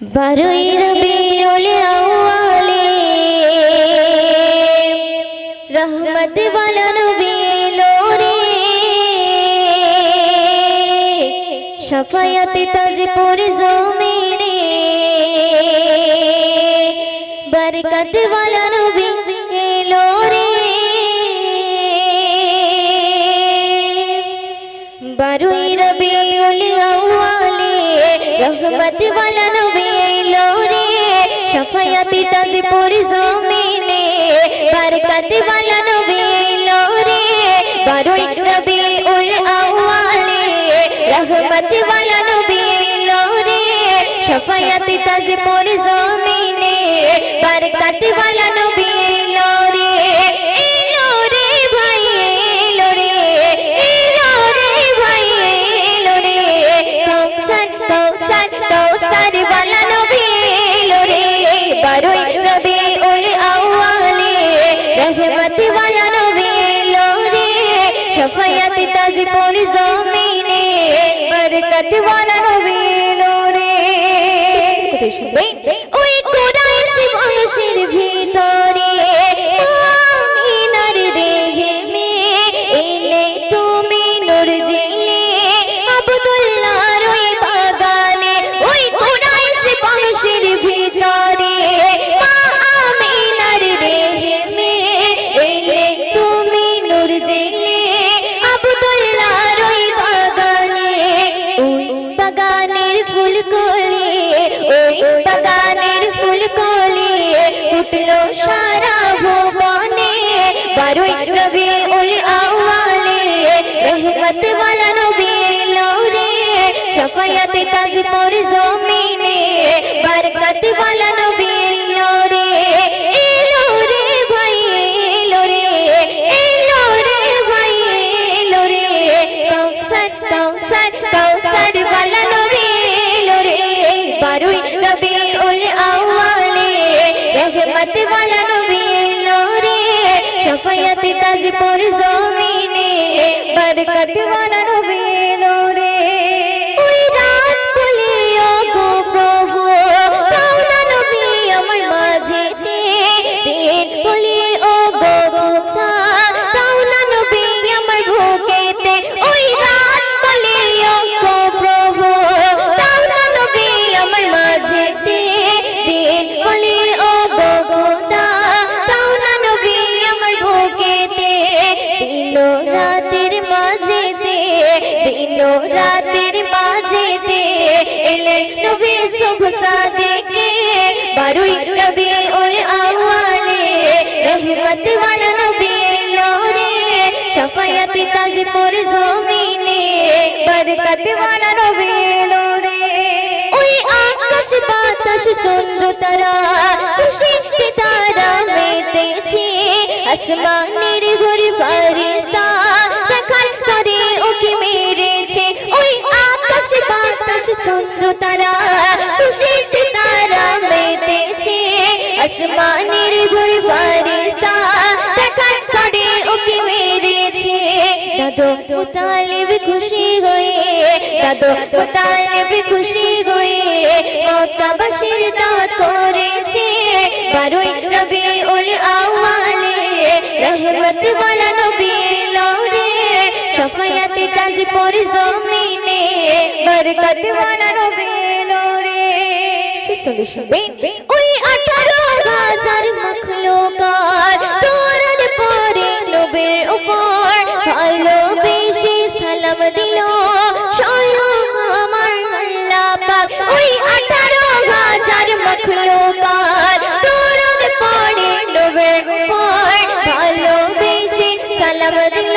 বারোই রবিউল আউয়ালে। জমিনে। বরকত ওয়ালা নবী এলো রে বারোই রবিউল আউয়ালে শাফায়াতে তাজপুর জমিনে বরকত ওয়ালা নবী এলো রে। নবী উল আওয়ালে রহমত ওয়ালা নবী এলো রে। শাফায়াতে তাজপুর জমিনে বরকত শাফায়াত তাজপুর জমিনে বরকত ওয়ালা নবী এলো উঠল সারা ভুবনে। বারোই রবি উল আওয়ালে রহমত ওয়ালা নবী এলো সফায়াতে তাজ জমিনে শাফায়াতে তাজপুর জমিনে বরকত ওয়ালা নবী রাতের মাঝে এলেন নবী শুভ সাদিকে। বারুই নবী উল আওয়ালে রহমত নবী এলো রে। শাফায়াত জমিনে বরকত নবী ওই আকাশ বাতাস চন্দ্র তারা তারা মেতেছে। আসমানের ঘুরে ফারিস্তা চন্দ্র তারা খুশিতে তারা মেতেছে আসমানের ঘুরে ফারিস্তা দেখার করে ওকে মেরেছে। দাদো মুতালিব খুশি হয়ে, দাদো মুতালিব খুশি হয়ে মক্কাবাসীর দাওয়াত করেছে। বারোই রবি উল আওয়ালে রহমত ওয়ালা নবী এলো রে শাফায়াতে তাজপুর জমিনে বরকত ওয়ালা নবী এলো রে ওই আঠারো হাজার মখলুকাত তোরার পরে নবীর উপর ভালোবেসে সালাম দিল স্বয়ং আমার আল্লাহ পাক ওই আঠারো হাজার মখলুকাত তোরার পরে নবীর উপর ভালোবেসে সালাম দিল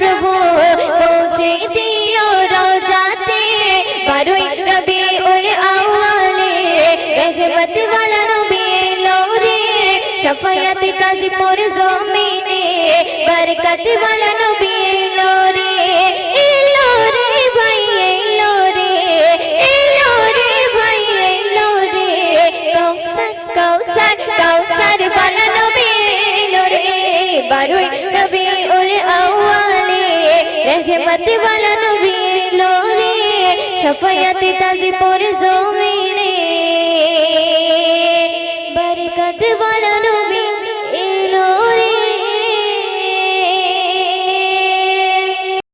প্রভু, পৌঁছে দিও রোজাতে। বারোই রবি উল আউয়ালে রহমত ওয়ালা নবী এলো রে শাফায়াত তাজপুর জমিনে বরকত ওয়ালা নবী এলো রে সফায়াতে তাজি পরে জমে